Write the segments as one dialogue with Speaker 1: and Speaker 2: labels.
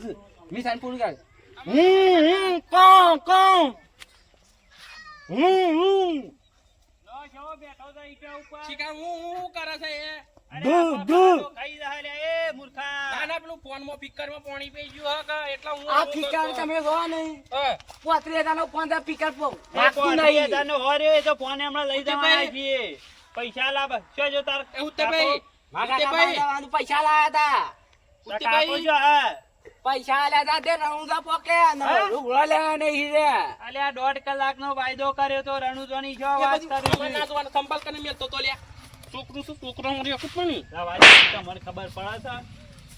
Speaker 1: આવું છે મિસાન પૂરું કર હમ હમ કોણ કોણ હમ હમ
Speaker 2: શિકાર હું હું કરે છે એ
Speaker 1: દૂધ દૂધ
Speaker 2: નાના પેલું ફોનમાં પીકરમાં પાણી પી ગયું હે કે એટલે હું
Speaker 1: આ
Speaker 2: હું
Speaker 1: ફિકર. તમે જો નહીં
Speaker 2: હા.
Speaker 1: પોત્રી હજારનો ફોન છે ફિકર પો
Speaker 3: એ
Speaker 1: રાખતું નહીં
Speaker 3: હજારનો હોર્યો એ તો ફોન હમણાં લઈ જવાના
Speaker 2: ભાઈ.
Speaker 3: છીએ પૈસા લાવ શું જો તાર
Speaker 2: એ ઉત્તરભાઈ
Speaker 1: માગા પૈસા લાયા હતા
Speaker 3: તાર કાકો જો હા
Speaker 1: પૈસા આલ્યા તે રણુદા પોકે લુગડો લેવા નહીં રે
Speaker 3: અલ્યા દોઢ કલાક નો વાયદો કર્યો તો રણુજોની જો વાત કરી
Speaker 2: ના સંભાળ કરીને મેલતો તો લ્યા. છોકરું શું છોકરો હું રેખું પણ નહીં.
Speaker 3: તમને ખબર પડે છે.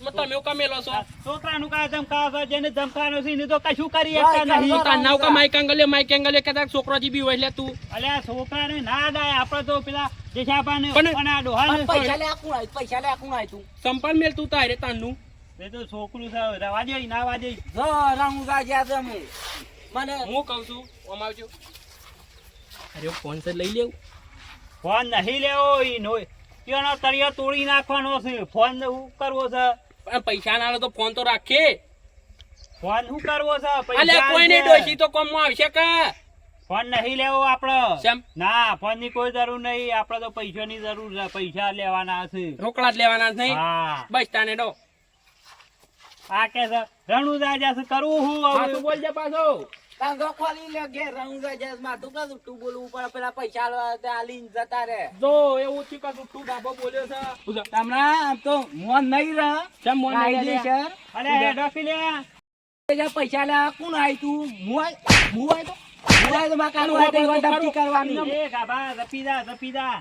Speaker 2: મેં તમે એવું કામ છો?
Speaker 3: છોકરાનું કા ધમકાવો છો? જેને ધમકાવાનો છે એને તો કશું કરી શકતા નહીં.
Speaker 2: તાર કા માઈક આંગલે માઈક આંગલે કદાચ છોકરાજી બી હોય એટલે તું.
Speaker 3: અલે છોકરાને ના ડાય આપણે તો પેલા
Speaker 2: પણ-
Speaker 3: આ ડોહાને
Speaker 1: પૈસા લે કોણ આય પૈસા લે કોણ તું
Speaker 2: સંભાળ મેલ તું તારે તારનું
Speaker 3: એ તો છોકરું છે રવા ના વાજે
Speaker 1: જો રણુદા જ્યાં તમે મને
Speaker 2: હું કહું છું ઓમ આવજો. અરે ફોન છે લઈ લેવું.
Speaker 3: ફોન નહીં લેવો ઈ નો એનો તળિયો તોડી નાખવાનો છે. ફોન શું કરવો છે?
Speaker 2: પણ પૈસા ના તો ફોન તો રાખે.
Speaker 3: ફોન શું કરવો છે? પૈસા
Speaker 2: કોઈ નહીં
Speaker 3: છે.
Speaker 2: ડોશી તો કોમમાં આવશે કે?
Speaker 3: ફોન નહીં લેવો આપડે. ના ફોનની કોઈ જરૂર નહીં. આપડે તો પૈસા ની જરૂર છે. પૈસા લેવાના છે.
Speaker 2: રોકડા જ લેવાના નહીં? બસ તાને ડો.
Speaker 3: આ કે છે રણુદા છે કરવું હું
Speaker 2: હા
Speaker 3: હવે
Speaker 2: તું બોલજે પાછો.
Speaker 1: તાંગો ખોલી લે ઘેર રણુદા માં તું કાઢું તું બોલવું પડે પેલા પૈસા આલીને જતા રે
Speaker 2: જો એવું થી કે તું તું ડાબો બોલ્યો છે.
Speaker 1: તમને આમ તો મોન નહીં રહે
Speaker 2: કેમ મોન નહીં લે?
Speaker 3: સર અરે ડફી લે.
Speaker 1: પૈસા પૈસા લે કોણ આય તું? મુઆય મુઆય તો? મુઆય તો માં કાનું આય તે ઈવન કરવાની.
Speaker 3: એ ગાભા રપીદા રપીદા.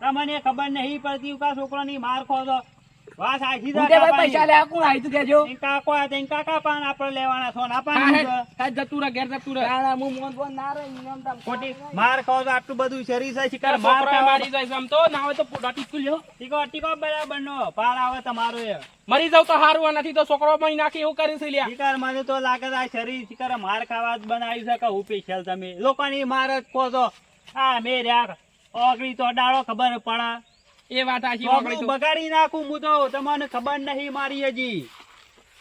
Speaker 3: તમને ખબર નહીં પડતી કા છોકરાની માર ખો તો આખી
Speaker 1: ભાઈ પૈસા લે કોણ આય તું કેજો
Speaker 3: કાકો આ તેન કાકા પાન આપણે લેવાના સોના
Speaker 2: હા,
Speaker 3: પાન
Speaker 2: હે. જતું રહે, ઘેર જતું રહે.
Speaker 1: તાણા હું મોન બોન ના રહે ઈવન ધમકી
Speaker 3: ખોટી માર ખાવ તો આટલું બધું શરીર છે શિકાર માર
Speaker 2: મારી જાય છે તો ના હોય તો પોડા ટીકું લ્યો.
Speaker 3: ટીકો ટીકો બરાબર નો પાર આવે તમારો એ.
Speaker 2: મરી જાવ તો હારું નથી તો છોકરો મહી નાખી એવું કરી છે લ્યા.
Speaker 3: શિકાર મને તો લાગે આ શરીર શિકાર માર ખાવા જ બનાવી છે કે હું સ્પેશિયલ તમે. લોકોની માર જ કહો તો આ મેં રહ્યા ઓગળી તો ડાળો ખબર પડે.
Speaker 2: એ વાત
Speaker 3: આખી
Speaker 2: વાપરી
Speaker 3: બગાડી નાખું હું તો તમને ખબર નહીં મારી હજી.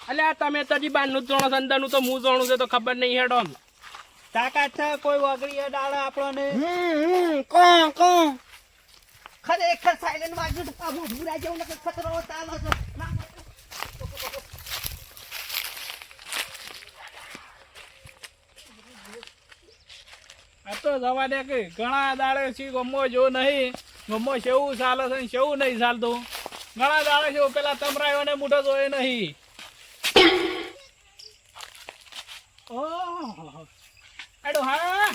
Speaker 2: અલ્યા તમે તો હજી બહારનું જ જાણો અંદરનું તો હું જાણું છે તો ખબર નહીં હેડો
Speaker 3: તાકાત છે કોઈ વગડી એ ડાળો આપણને.
Speaker 1: કોણ કોણ?
Speaker 4: ખરેખર સાયલેન્ટ વાગ્યું તો આ ભૂરા જેવું નકર ખતરો ચાલો છો.
Speaker 2: આ તો જવા દે કે ઘણા દાડે છે ગમો જો નહીં. ગમો શેવું ચાલે છે શેવું નહીં ચાલતું ઘણા દાડે છે પેલા તમરાયોને મોઢો જોયે નહીં. ઓહ. એડો હા.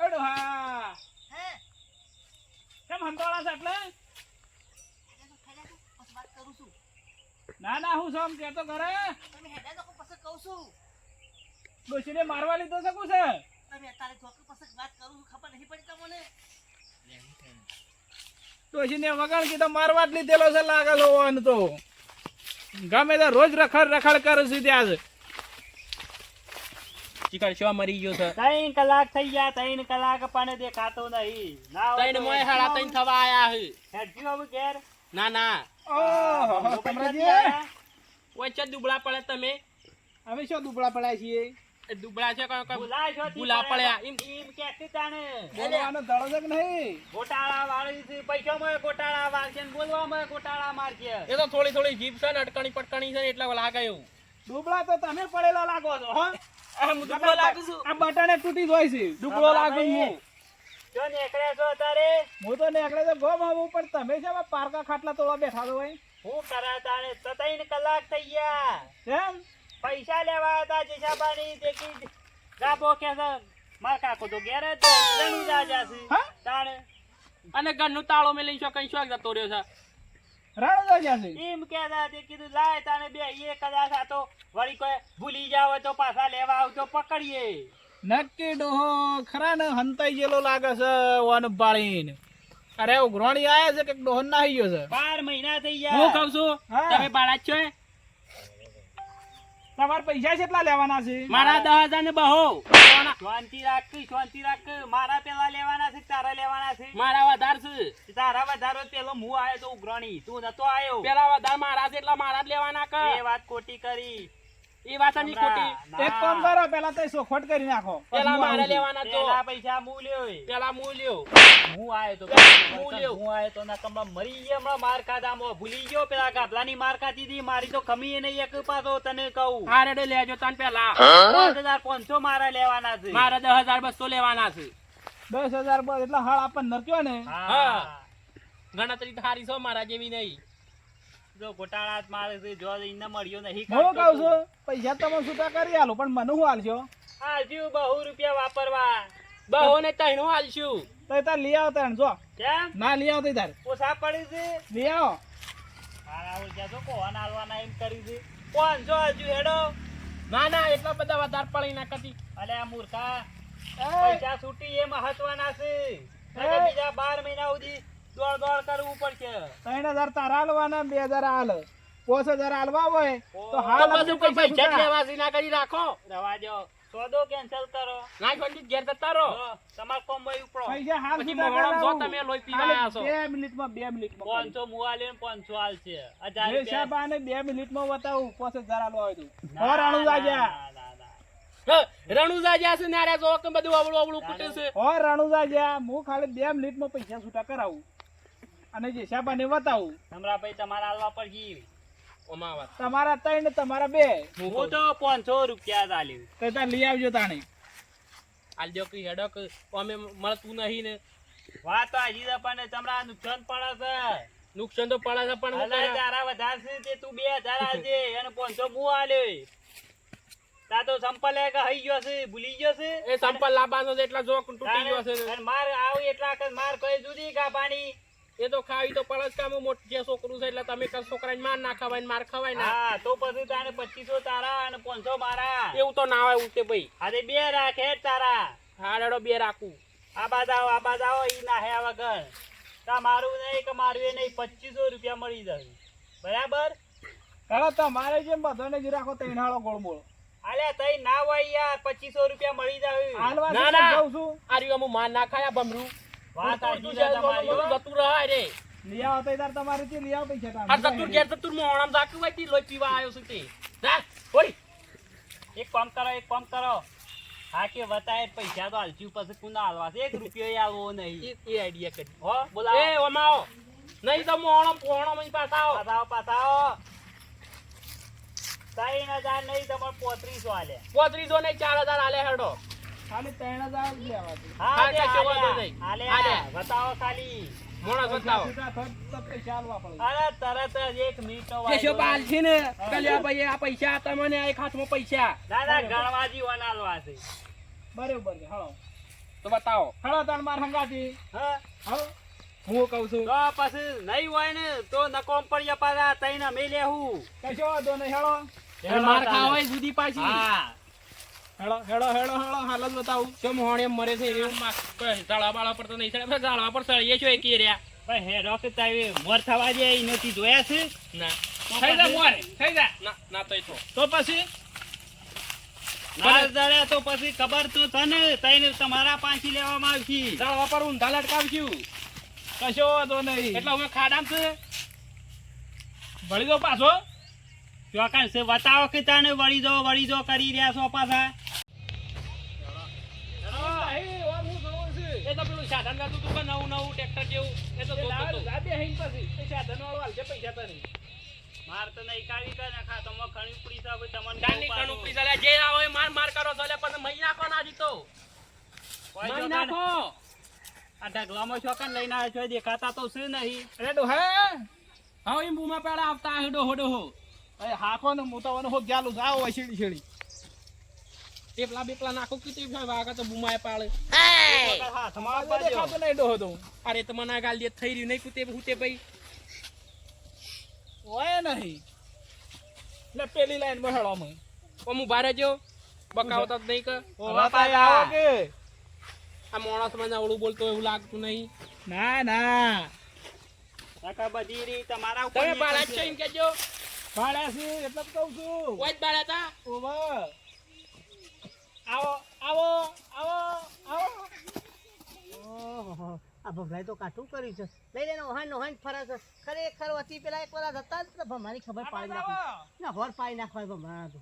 Speaker 2: એડો હા? કેમ હંતોળા છે એટલે? ના ના હું સમ કેતો કરે
Speaker 4: તમે હેડે તો પછી કહું છું.
Speaker 2: ડોશીને મારવા લીધો છે કું છે?
Speaker 4: તમે તારે ચોકી પછી વાત કરું ખબર નહીં પડી તમને?
Speaker 2: ડોશીને વગર કીધો મારવા જ લીધેલો છે લાગે છે ઓન તો. ગમે તે રોજ રખડ રખડ કરે છે ત્યાં જ. ચીકર શું મરી ગયો છે?
Speaker 3: ત્રણ કલાક થઈ ગયા ત્રણ કલાક પણ દેખાતો નહીં. ના હોય
Speaker 2: મોય હાડા તૈન થવા આયા છે
Speaker 3: હેડજો હવે ઘેર?
Speaker 2: ના ના.
Speaker 3: ઓહો, કમરાજી.
Speaker 2: ઓય છે દુબળા પડે તમે?
Speaker 1: અમે શું દુબળા પડ્યા છીએ?
Speaker 2: દુબળા છે કોઈ કોઈ ભૂલા પડ્યા.
Speaker 3: એમ એમ કહેતી તાણે.
Speaker 1: બોલવાનો ધડો છે કે નહીં?
Speaker 3: ગોટાળા વાળી છે પૈસામાં ગોટાળા વાળશે ને બોલવામાં ગોટાળા મારશે.
Speaker 2: એ તો થોડી થોડી જીભ છે ને અટકણી પટકણી છે એટલે લાગે એવું.
Speaker 1: દુબળા તો તમે પડેલા લાગો છો હો?
Speaker 2: આમ દુબળો લાગુ છું.
Speaker 1: આ બટાને તૂટી જાય છે. દુબળો લાગુ હું
Speaker 3: જો નીકળ્યા છો તારે?
Speaker 1: હું તો નેકળે તો ગોમ આવું પણ તમે છે પારકા ખાટલા તોડવા બેઠા છો ભાઈ?
Speaker 3: હું કરા તાણે તો કલાક થઈ ગયા.
Speaker 1: કેમ
Speaker 3: પૈસા લેવા હતા જેસાબાની દેખી રાબો કે છે માર કાકો તો ઘેર તો. રણું રાજા છે. તાણે.
Speaker 2: અને ઘરનું તાળો મેલી છો કઈ શું જતો રહ્યો છે?
Speaker 1: રાણો તો જ્યાં છે.
Speaker 3: એમ કહેતા તે કીધું લાય તાણે બે એ કદાચ આ તો વળી કોઈ ભૂલી જાવ હોય તો પાછા લેવા આવજો પકડીએ.
Speaker 1: નક્કી ડોહો ખરા ને હંતાઈ ગયેલો લાગે છે વન પાળીને અરે ઉઘરાણી આયા છે કે ડોહન નાહી ગયો છે?
Speaker 3: બાર મહિના થઈ
Speaker 2: હું
Speaker 3: ગયા
Speaker 2: કહું છું તમે બાળા છો?
Speaker 1: તમારે પૈસા કેટલા લેવાના છે?
Speaker 2: મારા દસ હજાર ને બહુ.
Speaker 3: શાંતિ રાખ શાંતિ રાખ. મારા પેલા લેવાના છે તારા લેવાના છે.
Speaker 2: મારા વધાર છે.
Speaker 3: તારા વધારો પેલો હું આયો તો ઉઘરાણી. તું નતો આયો
Speaker 2: પેલા વધાર મારા છે એટલા મારા જ લેવાના કે?
Speaker 3: એ વાત ખોટી કરી.
Speaker 2: એ વાતની ખોટી.
Speaker 1: એક કામ કરો પેલા તો સોખવટ કરી નાખો.
Speaker 2: પેલા મારા. લેવાના તો.
Speaker 3: પેલા પૈસા હું લ્યો એ.
Speaker 2: પેલા હું લ્યો.
Speaker 3: હું આયો તો
Speaker 2: હું લ્યો.
Speaker 3: હું આયો તો ના કમળા મરી ગયા હમણાં માર ખાધામાં ભૂલી ગયો પેલા ગાભલાની માર ખાધી હતી મારી તો ખમી નહીં એક પાછો તને કહું.
Speaker 2: હા રેડે લેજો તને પેલા.
Speaker 3: પાંચ હજાર પાંચસો મારા લેવાના છે.
Speaker 2: મારા દસ હજાર બસો લેવાના છે.
Speaker 1: દસ હજાર બસ એટલે હળ આપણને નરક્યો ને.
Speaker 3: હા.
Speaker 2: ગણતરી થારી છો મારા જેવી નહીં.
Speaker 3: જો ગોટાળા મારે જો એને મળ્યો નહીં
Speaker 1: હું કહું છું પૈસા તમે છૂટા કરી આલો પણ મને શું હાલશો
Speaker 3: આજુ બહુ રૂપિયા વાપરવા.
Speaker 2: બહુ ને તૈણું હાલશું
Speaker 1: તો તાર લઈ આવો તાર જો.
Speaker 3: કેમ?
Speaker 1: ના લઈ આવો તાર.
Speaker 3: ઓછા પડી છે?
Speaker 1: લઈ આવો.
Speaker 3: મારા કોણ હાલવાના એમ કરી છે. પાંચસો હજુ હેડો?
Speaker 2: ના ના એટલા બધા વધારે પડી ના કરતી.
Speaker 3: અલે આ મૂર્ખા પૈસા છૂટી એ મહત્વના છે. બીજા બાર મહિના સુધી દોડ દોડ કરવું પડશે.
Speaker 1: ત્રણ હજાર તારા હાલવાના બે હજાર હાલ. પાંચ હજાર હાલવા હોય તો હાલ
Speaker 2: બધું કોઈ
Speaker 1: પૈસા
Speaker 2: પૈસા જ
Speaker 1: છૂટા.
Speaker 2: લેવા છે ના કરી રાખો.
Speaker 3: રવા દો. સોદો કેન્સલ કરો.
Speaker 2: ના ખોટી ઘેર જતા રહો.
Speaker 3: તમાર કોમ ઉપડો
Speaker 1: પૈસા હાલ
Speaker 2: પછી
Speaker 1: છૂટા
Speaker 2: જો તમે લોઈ પીવા આયા છો.
Speaker 1: બે મિનિટમાં બે મિનિટમાં
Speaker 3: પાંચસો મુઆલે ને પાંચસો હાલ છે. હજાર
Speaker 1: જે
Speaker 3: સાહેબ
Speaker 1: આને બે મિનિટમાં બતાવું પોસે હજાર હાલવા હોય તો.
Speaker 3: ના,
Speaker 1: ઓર અણુ
Speaker 3: ના,
Speaker 1: રાજા
Speaker 3: ના, ના, ના.
Speaker 2: હ, રણુજા જ્યાં છે નારે જો કે બધું અવળું અવળું કુટે છે?
Speaker 1: ઓર રણુજા જ્યાં હું ખાલી બે મિનિટમાં પૈસા છૂટા કરાવું. અને જે શાબાને બતાવું.
Speaker 3: હમણાં તમારે હાલવા પડશે
Speaker 1: તમારા ત્રણ ને તમારા બે.
Speaker 3: હું તો પાંચસો રૂપિયા ચાલ્યું
Speaker 1: તો ત્યાં લઈ આવજો તાણે.
Speaker 2: હાલ જો કે હેડો અમે મળતું નહીં ને.
Speaker 3: વાત તો હજી પણ તમારા નુકસાન પડે
Speaker 2: નુકસાન તો પડે છે પણ
Speaker 3: છે તારા વધારશે તે તું બે હજાર આવજે અને પાંચસો હું આલ્યો તા તો સંપલ એક હઈ ગયો છે ભૂલી ગયો છે.
Speaker 2: એ સંપલ લાવવાનો છે એટલા જોક તૂટી ગયો છે
Speaker 3: માર આવ એટલા માર કઈ જુદી કા પાણી?
Speaker 2: એ તો ખાવી તો પડે જ કામ મોટું જે છોકરું છે એટલે તમે કાં છોકરાને માર ના ખવાય માર ખવાય ના.
Speaker 3: હા તો પછી તારે પચીસો તારા અને પાંચસો મારા.
Speaker 2: એવું તો ના હોય ઉઠે ભાઈ.
Speaker 3: આજે બે રાખે તારા.
Speaker 2: હા બે રાખું.
Speaker 3: આ બાદ આવો આ બાદ આવો ઈ ના હે વગર. મારું નહીં કે મારું એ નહીં પચીસો રૂપિયા મળી જશે બરાબર?
Speaker 1: હવે તમારે જેમ બધાને જ રાખો ત્રણ હાળો ગોળમોળ.
Speaker 3: અલ્યા તઈ ના હોય યાર પચીસો રૂપિયા મળી જાય.
Speaker 1: હાલવા
Speaker 2: ના, ના.
Speaker 1: જાઉં છું.
Speaker 2: આ રહ્યું અમુક માર ના ખાયા ભમરું.
Speaker 3: વાત
Speaker 2: તું છે,
Speaker 3: છે તમારી
Speaker 2: જતું રહે રે.
Speaker 1: લઈ આવો તો તાર તમારે થી લઈ આવો પૈસા
Speaker 2: આ જતું ઘેર જતું મોહણમ જાક્યું હોય તી લોહી પીવા આવ્યો છે તે? જા ઓય
Speaker 3: એક કામ કરો એક કામ કરો. હા કે વતાય પૈસા તો હાલશું પછી કુના હાલવા છે? એક રૂપિયો આલવો નહીં.
Speaker 2: એ આઈડિયા કરી.
Speaker 3: હો બોલાવો.
Speaker 2: એ ઓમાઓ. નહીં તો
Speaker 3: પાછાઓ પાછાઓ ત્રણ હજાર નહીં તમારે પોત્રીસો હાલે
Speaker 2: પોત્રીસો ને ચાર હજાર આલે હેડો.
Speaker 1: ખાલી ત્રણ હજાર જ લેવા છે
Speaker 3: હા
Speaker 2: હા,
Speaker 3: લે,
Speaker 2: કશો વાંધો
Speaker 3: આલ્યા,
Speaker 2: નહીં.
Speaker 3: આલ્યા.
Speaker 2: આલ્યા.
Speaker 3: બતાવો ખાલી.
Speaker 1: બરોબર. છે. હાલો.
Speaker 2: તો બતાવો.
Speaker 1: હાલો તાર માર હંગાતી
Speaker 3: હા.
Speaker 1: હું કહું છું?
Speaker 3: તો પછી નહીં હોય ને તો નકોમ પર પાછા તઈને અમે લેવું
Speaker 1: કશો વાંધો નહીં હેડો
Speaker 2: માર ખાવા જુદી પાછી.
Speaker 3: હા.
Speaker 1: હેડો હેડો હેડો હેડો હાલ બતાવું.
Speaker 2: કેમ હોણે મરે છે એવું. માં કોઈ ઝાડવા બાળવા પર તો નહીં ચડે. ઝાડવા પર ચડીએ છો એકી રહ્યા
Speaker 3: પણ હેડો કે તારે મોર થવા દે ઈ નથી જોયા છે?
Speaker 2: ના.
Speaker 1: થઈ જા મોરે થઈ જા.
Speaker 2: ના. ના તો તો
Speaker 1: તો પછી?
Speaker 3: ના તો પછી ખબર તો છે તઈને તમારા પાછી લેવામાં આવશે.
Speaker 2: ઝાડવા પર ઊંધા લટકાવશું.
Speaker 1: કશો વાંધો નહીં.
Speaker 2: એટલે હવે ખાડામ છે.
Speaker 1: ભળી દો પાછો.
Speaker 3: ચોકન છે બતાવો કે તને વળી દો વળી દો કરી રહ્યા છો પાછા.
Speaker 2: એ તો પેલું સાધન કરતું હતું કે નવું નવું ટ્રેક્ટર જેવું? એ તો જોતો હતો.
Speaker 3: માર તો નહીં કાઢી કર નાખા તો ખણી ઉપડી તમને પાછું.
Speaker 2: જે આવે માર માર કરો તો એટલે પછી મહી નાખો ના દીતો
Speaker 3: કોઈ
Speaker 2: મહી નાખો.
Speaker 3: આ ઢગલામાં ચોકન લઈને આવ્યો છો દેખાતા તો છે નહીં.
Speaker 1: અરે ડોહા
Speaker 2: હવે એ બૂમા પેલા આવતા હે ડોહો ડોહો
Speaker 1: એ હાકો ને મુતાવાનો હો ગ્યાલું છેડી છેડી
Speaker 2: ટેપલા બેપલા નાખો કે તે વાગા તો બુમાય પાડે.
Speaker 3: હાથમાં દ્યો.
Speaker 1: નહીં ડોહો દઉં
Speaker 2: અરે તો મને ગાલ દે થઈ રહ્યું નહીં કુતે હુતે ભાઈ?
Speaker 1: હોય નહીં. એટલે પેલી લાઈનમાં હેડો અમે.
Speaker 2: અમુ બારે જો બકાવતા જ નહીં કે આ માણસ મને અવળું બોલતો એવું લાગતું નહીં.
Speaker 1: ના ના.
Speaker 3: નકર બધી રીત તમારા ઉપર
Speaker 2: તમે બાળા છો એમ કેજો બાળા છે એટલે કહું છું.
Speaker 1: કોઈ જ બાળા તા.
Speaker 2: ઓવે. આવો આવો આવો આવો.
Speaker 4: આ ભમરાએ તો કાઠું કર્યું છે. લઈ લે નોહાન નોહાન ફરે છે. ખરેખર વતી પેલા એક વાર હતા તો ભમરાની ખબર પાડી નાખું. ના હોર પાડી નાખવાય ભમરા તો.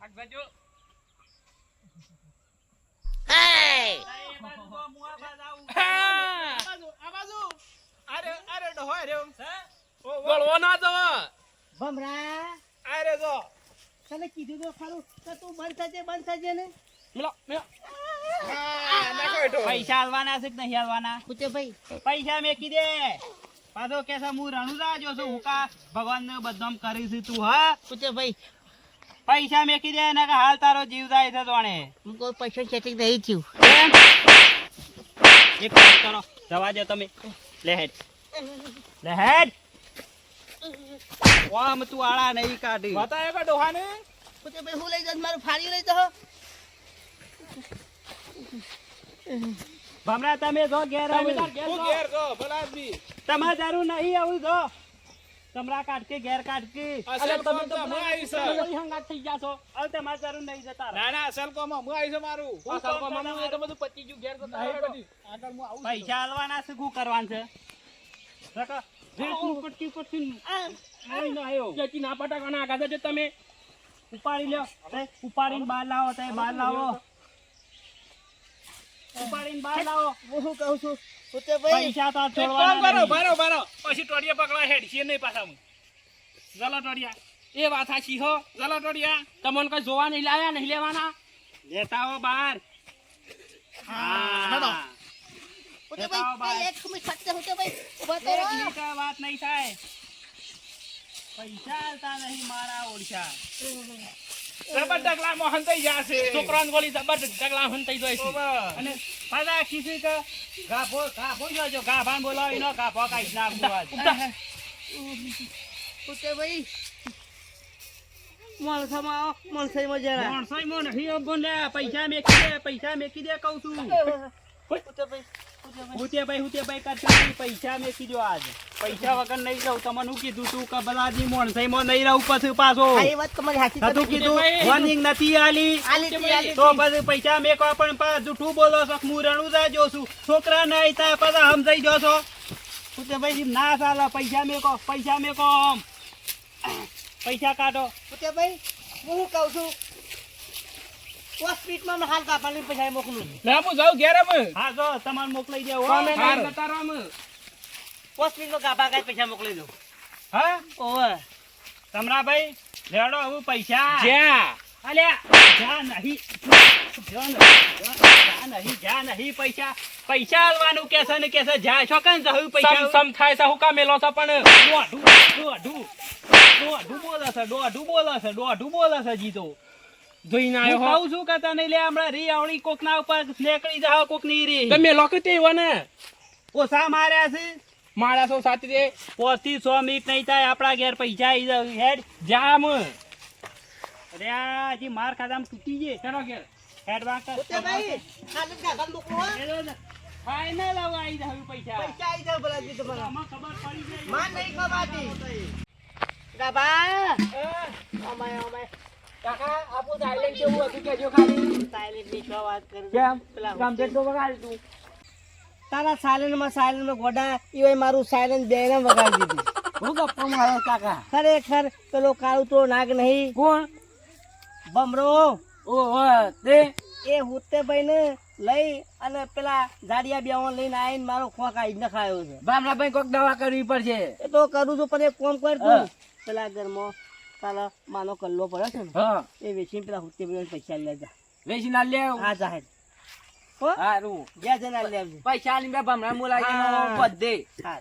Speaker 1: હા.
Speaker 2: આ બાજુ, આ બાજુ. અરે અરે ડોહો રહ્યો ઓવે.
Speaker 1: બોલવો ના જવા.
Speaker 4: ભમરા
Speaker 2: અરે જો.
Speaker 4: તને કીધું તો ખરું કે તું બંધ થજે બંધ થજે ને?
Speaker 1: મિલો મિલો.
Speaker 3: પૈસા હાલવાના છે કે નહીં હાલવાના?
Speaker 4: પૂછે ભાઈ.
Speaker 3: પૈસા મેકી દે. પાછો કે છે હું રણુજા જો છું. હું ભગવાન ને બદનામ કરી છે તું હા?
Speaker 4: પૂછે ભાઈ.
Speaker 3: પૈસા મેકી દે ને હાલ તારો જીવ જાય છે તોણે
Speaker 4: હું કોઈ પૈસા સેટિંગ નહીં થયું.
Speaker 3: એક કામ કરો જવા દો તમે. લે હેડ. લે હેડ. વામ તું આળા નહીં કાઢી.
Speaker 2: બતાયો કે ડોહાને?
Speaker 4: પૂછે ભાઈ હું લઈ જાઉં મારું ફાડી લઈ જાઓ
Speaker 3: ભમરા તમે જો ઘેર
Speaker 2: તમે
Speaker 3: આવો.
Speaker 2: ઘેર જો. ભલાજી.
Speaker 3: તમારે જરૂર નહીં આવું જો. તમરા કાઢ કે ઘેર કાઢ કે
Speaker 2: અસલ કોમ તો હું આવીશ.
Speaker 3: થઈ જાશો હવે તમારે જરૂર નહીં જતા.
Speaker 2: ના ના અસલ કોમ હું આવીશ મારું
Speaker 3: અસલ કોમમાં હું તો
Speaker 2: બધું પતી ગયું ઘેર જતા આગળ હું આવું
Speaker 3: પૈસા આલવાના છે શું કરવાનું છે? કાકા, ભેંસનું પટકી પટકી આવી. ના આવ્યો.
Speaker 1: ના પટાકવાના આગળ જજો તમે?
Speaker 3: ઉપાડી લ્યો. તે ઉપાડીને બહાર લાવો તે બહાર લાવો. ઉપાડીને બહાર લાવો.
Speaker 4: હું શું કહું છું? પૂછે ભાઈ
Speaker 3: પૈસા તો છોડવાના
Speaker 2: કરો
Speaker 3: નહીં.
Speaker 2: બારો બારો પછી ટોડિયા પકડા હેડ છે નહીં પાછા હું ચાલો ટોડિયા
Speaker 1: એ વાત સાચી હો.
Speaker 2: ચાલો ટોડિયા
Speaker 1: તમને કઈ જોવા નહીં લાવ્યા નહીં લેવાના?
Speaker 3: લેતા આવો બહાર. હા.
Speaker 4: પૂછે ભાઈ
Speaker 3: ભાઈ.
Speaker 4: એક મિનિટ ખાતે પૂછે ભાઈ ઊભા તો
Speaker 3: એક મિનિટ વાત નહીં થાય. પૈસા નહીં મારા ઓળશા
Speaker 2: રબર ડગલા મોહન થઈ જશે
Speaker 1: છોકરાને ગોળી જબર ઢગલા હન થઈ જાય છે.
Speaker 3: અને પાછા ખીસી કે ગાભો ગાભો જોજો ગાભાને બોલાવી નો ગાભો કાઢી નાખું આજ.
Speaker 4: પૂછે ભાઈ. માણસામાં આવો માણસાઈમાં જરા.
Speaker 3: માણસોય નહીં અબો પૈસા મેકી દે પૈસા મેકી દે કહું છું. પૈસા મેં દો આજ. પૈસા વગર નહીં રહું. તમને હું કીધું તું કે બલાજી નહીં રહું પછી પાછો. કીધું. નથી આલી. તો પછી પૈસા પણ પા જૂઠું બોલો છો હું રણું જાજો છું. છોકરા નહીં થાય પાછા સમજાઈ જો છો. પૂછે ભાઈ ના ચાલે પૈસા મેકો પૈસા મેકો આમ. પૈસા કાઢો.
Speaker 4: ભાઈ હું કહું છું હોસ્પિટલમાં હાલ કાપાની પૈસા મોકલું.
Speaker 2: લે હું જાઉં ઘેર
Speaker 3: હા જો તમારે મોકલાઈ દેવો.
Speaker 4: હોસ્પિટલમાં કાપા કાંઈ પૈસા મોકલી દઉં.
Speaker 3: હા?
Speaker 4: ઓવે.
Speaker 3: તમરાભાઈ લેડો હવે પૈસા.
Speaker 1: જ્યાં?
Speaker 3: અલ્યા જા નહીં જા નહીં, જા નહીં જા નહીં પૈસા. પૈસા આલવાનું કે છે ને કે છે જા છો કન જવું પૈસા
Speaker 1: સમ થાય છે હું કા મેલો છો પણ?
Speaker 3: દોઢું દોઢું દોઢું બોલે છે દોઢું બોલે છે દોઢું બોલે છે જીતો.
Speaker 1: જોઈને
Speaker 3: હું
Speaker 1: આવ્યો હો.
Speaker 3: શું કહેતા નહીં લે હમણાં રી આવડી કોકના ઉપર નીકળી જાવ કોકની રી.
Speaker 1: તમે લોકો તે ને
Speaker 3: ઓછા માર્યા છે?
Speaker 1: મારા સૌ સાથી તે.
Speaker 3: પોથી સો મિનિટ નહીં થાય આપણા ઘેર પૈસા આવી જાય હેડ.
Speaker 1: જામ.
Speaker 3: અરે હજી માર ખાધામાં તૂટી ગયે
Speaker 1: હેડો ઘેર?
Speaker 3: હેડ વાંક ફાઈનલ હવે આવી જાવ પૈસા.
Speaker 4: પૈસા આવી જાવ બોલા
Speaker 3: આમાં ખબર પડી જાય
Speaker 4: માં નહીં ખવાતી ગાભા અમાય અમાય
Speaker 1: કાકા આપો સાયલેન્ટ કેવું હતું કેજો ખાલી?
Speaker 4: સાયલેન્ટની શું વાત કરું.
Speaker 1: કેમ?
Speaker 4: પેલા
Speaker 1: તો વગાડ તું.
Speaker 4: તારા સાયલેન્ટમાં સાયલેન્ટમાં ગોડા ઈવોય મારું સાયલેન્ટ બે ને વગાડી દીધું.
Speaker 1: હું ગપ્પો મારો કાકા?
Speaker 4: ખરેખર પેલો કાળું તો નાગ નહીં.
Speaker 1: કોણ?
Speaker 4: બમરો.
Speaker 1: ઓહો તે?
Speaker 4: એ ને લઈ અને પેલા ગાડિયા બેવા લઈને આવીને મારો ખોખ આવી નખાયો છે.
Speaker 1: ભાઈ કોઈક દવા કરવી પડશે.
Speaker 4: એ તો કરું છું પણ એક કોમ કર તું. પેલા ઘરમાં તારા માનો કલ્લો પડે છે ને
Speaker 1: હા.
Speaker 4: એ વેચીને પેલા હુતે ભાઈ પૈસા લેજા
Speaker 1: વેચી ના લે
Speaker 4: આ જાહેર. હો?
Speaker 1: હારું.
Speaker 4: જ્યાં જઈને લે
Speaker 1: પૈસા લીધા ભમરા
Speaker 4: હા.
Speaker 1: મુલાજી બધે.
Speaker 4: હા.